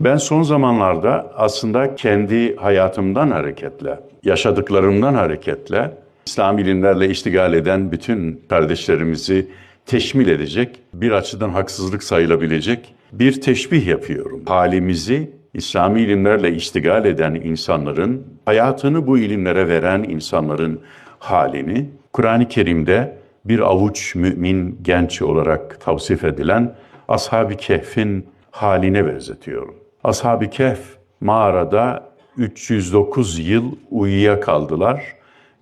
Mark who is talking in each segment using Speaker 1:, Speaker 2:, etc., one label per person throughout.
Speaker 1: Ben son zamanlarda aslında kendi hayatımdan hareketle, yaşadıklarımdan hareketle İslam ilimlerle iştigal eden bütün kardeşlerimizi teşmil edecek, bir açıdan haksızlık sayılabilecek bir teşbih yapıyorum. Halimizi İslami ilimlerle iştigal eden insanların, hayatını bu ilimlere veren insanların halini Kur'an-ı Kerim'de bir avuç mümin genç olarak tavsif edilen Ashab-ı Kehf'in haline benzetiyorum. Ashab-ı Kehf mağarada 309 yıl uyuyakaldılar.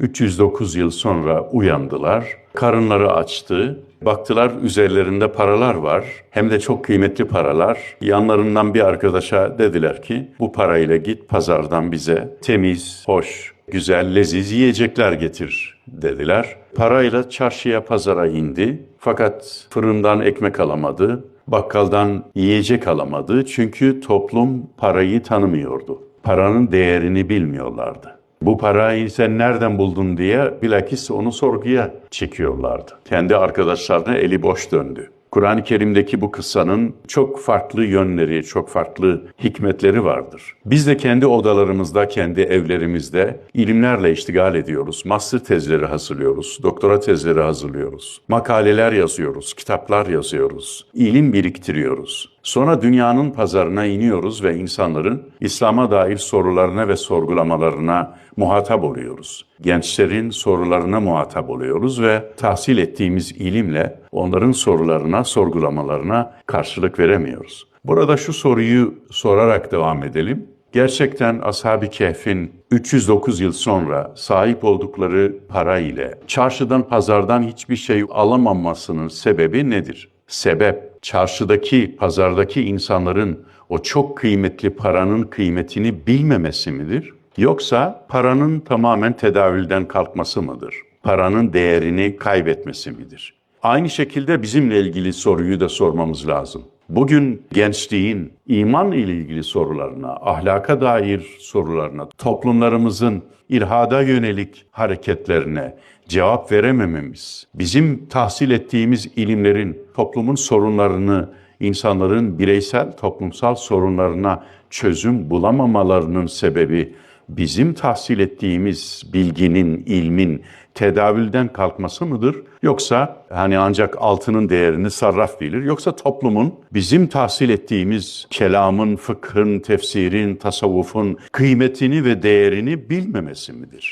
Speaker 1: 309 yıl sonra uyandılar. Karınları açtı. Baktılar üzerlerinde paralar var. Hem de çok kıymetli paralar. Yanlarından bir arkadaşa dediler ki bu parayla git pazardan bize temiz, hoş, güzel, leziz yiyecekler getir dediler. Parayla çarşıya pazara indi. Fakat fırından ekmek alamadı. Bakkaldan yiyecek alamadı. Çünkü toplum parayı tanımıyordu. Paranın değerini bilmiyorlardı. Bu parayı sen nereden buldun diye bilakis onu sorguya çekiyorlardı. Kendi arkadaşlarına eli boş döndü. Kur'an-ı Kerim'deki bu kıssanın çok farklı yönleri, çok farklı hikmetleri vardır. Biz de kendi odalarımızda, kendi evlerimizde ilimlerle iştigal ediyoruz. Master tezleri hazırlıyoruz, doktora tezleri hazırlıyoruz. Makaleler yazıyoruz, kitaplar yazıyoruz. ilim biriktiriyoruz. Sonra dünyanın pazarına iniyoruz ve insanların İslam'a dair sorularına ve sorgulamalarına muhatap oluyoruz. Gençlerin sorularına muhatap oluyoruz ve tahsil ettiğimiz ilimle onların sorularına, sorgulamalarına karşılık veremiyoruz. Burada şu soruyu sorarak devam edelim. Gerçekten Ashab-ı Kehf'in 309 yıl sonra sahip oldukları para ile çarşıdan pazardan hiçbir şey alamamasının sebebi nedir? Sebep çarşıdaki, pazardaki insanların o çok kıymetli paranın kıymetini bilmemesi midir? Yoksa paranın tamamen tedavülden kalkması mıdır? Paranın değerini kaybetmesi midir? Aynı şekilde bizimle ilgili soruyu da sormamız lazım. Bugün gençliğin iman ile ilgili sorularına, ahlaka dair sorularına, toplumlarımızın irhada yönelik hareketlerine cevap veremememiz, bizim tahsil ettiğimiz ilimlerin toplumun sorunlarını, insanların bireysel toplumsal sorunlarına çözüm bulamamalarının sebebi bizim tahsil ettiğimiz bilginin, ilmin tedavülden kalkması mıdır? Yoksa hani ancak altının değerini sarraf bilir. Yoksa toplumun bizim tahsil ettiğimiz kelamın, fıkhın, tefsirin, tasavvufun kıymetini ve değerini bilmemesi midir?